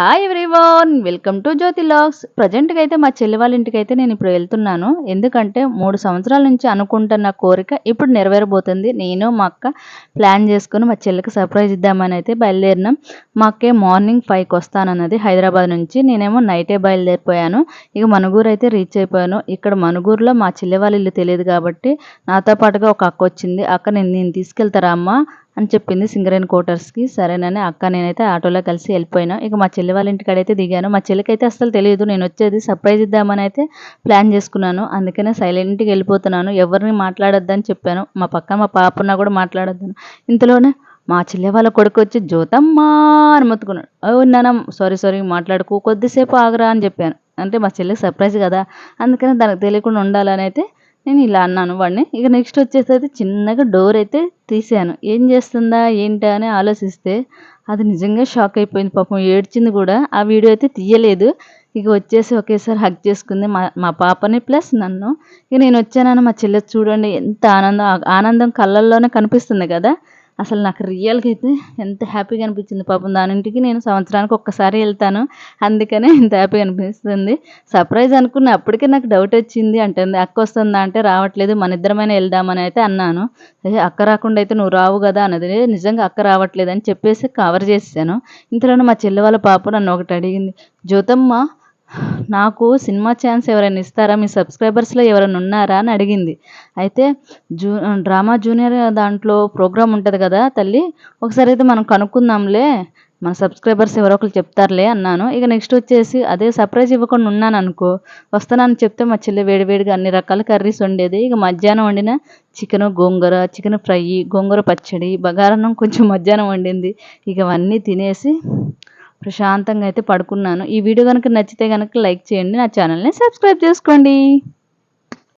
Hi everyone welcome to Jyothi logs ప్రజెంట్గా అయితే మా చెల్లి వాళ్ళ ఇంటికి అయితే నేను ఇప్పుడు వెళ్తున్నాను. ఎందుకంటే మూడు సంవత్సరాల నుంచి అనుకుంటున్న కోరిక ఇప్పుడు నెరవేరబోతుంది. నేను మా అక్క ప్లాన్ చేసుకుని మా చెల్లికి సర్ప్రైజ్ ఇద్దామని అయితే బయలుదేరినాం. మా అక్కే మార్నింగ్ ఫైవ్కి వస్తానన్నది హైదరాబాద్ నుంచి. నేనేమో నైటే బయలుదేరిపోయాను. ఇక మనుగూరు అయితే రీచ్ అయిపోయాను. ఇక్కడ మనుగూరులో మా చెల్లి వాళ్ళ ఇల్లు తెలియదు కాబట్టి నాతో పాటుగా ఒక అక్క వచ్చింది. అక్క నేను నేను తీసుకెళ్తారా అమ్మ? అని చెప్పింది సింగరేణి క్వార్టర్స్కి సరేనని అక్క నేనైతే ఆటోలో కలిసి వెళ్ళిపోయినా. ఇక మా చెల్లి వాళ్ళ ఇంటికాడైతే దిగాను. మా చెల్లికైతే అసలు తెలియదు. నేను వచ్చేది సర్ప్రైజ్ ఇద్దామని అయితే ప్లాన్ చేసుకున్నాను. అందుకనే సైలెంట్గా వెళ్ళిపోతున్నాను. ఎవరిని మాట్లాడొద్దని చెప్పాను. మా పక్క మా పాపన్న కూడా మాట్లాడొద్దాను. ఇంతలోనే మా చెల్లె వాళ్ళ కొడుకు వచ్చి జ్యోతమ్మా అని మొత్తుకున్నాడు. ఓ నాన్న సారీ సారీ మాట్లాడుకో. కొద్దిసేపు ఆగరా అని చెప్పాను. అంటే మా చెల్లికి సర్ప్రైజ్ కదా. అందుకని దానికి తెలియకుండా ఉండాలని అయితే నేను ఇలా అన్నాను వాడిని. ఇక నెక్స్ట్ వచ్చేసి చిన్నగా డోర్ అయితే తీసాను. ఏం చేస్తుందా ఏంటా అని ఆలోచిస్తే అది నిజంగా షాక్ అయిపోయింది. పాపం ఏడ్చింది కూడా. ఆ వీడియో అయితే తీయలేదు. ఇక వచ్చేసి ఒకేసారి హక్ చేసుకుంది మా మా పాపని ప్లస్ నన్ను. ఇక నేను వచ్చానని మా చెల్లె చూడండి ఎంత ఆనందం ఆనందం కళ్ళల్లోనే కనిపిస్తుంది కదా. అసలు నాకు రియల్గా అయితే ఎంత హ్యాపీగా అనిపించింది పాపం. దానింటికి నేను సంవత్సరానికి ఒక్కసారి వెళ్తాను. అందుకనే ఇంత హ్యాపీగా అనిపిస్తుంది. సర్ప్రైజ్ అనుకున్న అప్పటికే నాకు డౌట్ వచ్చింది. అంటే అక్క వస్తుందా అంటే రావట్లేదు. మన ఇద్దరమైనా వెళ్దామని అయితే అన్నాను. అక్క రాకుండా అయితే నువ్వు రావు కదా అన్నది. నిజంగా అక్క రావట్లేదు అని చెప్పేసి కవర్ చేసాను ఇంతలోనే మా చెల్లి వాళ్ళ పాప నన్ను ఒకటి అడిగింది. జ్యోతమ్మ నాకు సినిమా ఛాన్స్ ఎవరైనా ఇస్తారా? మీ సబ్స్క్రైబర్స్లో ఎవరైనా ఉన్నారా? అని అడిగింది. అయితే జూ డ్రామా జూనియర్ దాంట్లో ప్రోగ్రామ్ ఉంటుంది కదా తల్లి ఒకసారి అయితే మనం కనుక్కుందాంలే. మన సబ్స్క్రైబర్స్ ఎవరో ఒకరు చెప్తారులే అన్నాను. ఇక నెక్స్ట్ వచ్చేసి అదే సర్ప్రైజ్ ఇవ్వకుండా ఉన్నాను అనుకో. వస్తానని చెప్తే మా చెల్లి వేడివేడిగా అన్ని రకాల కర్రీస్ వండేది. ఇక మధ్యాహ్నం వండిన chicken gongura chicken fry gongura పచ్చడి బగారన్నం కొంచెం మధ్యాహ్నం వండింది. ఇక అవన్నీ తినేసి ప్రశాంతంగా అయితే పడుకున్నాను. ఈ వీడియో కనుక నచ్చితే కనుక లైక్ చేయండి. నా ఛానల్ని సబ్స్క్రైబ్ చేసుకోండి.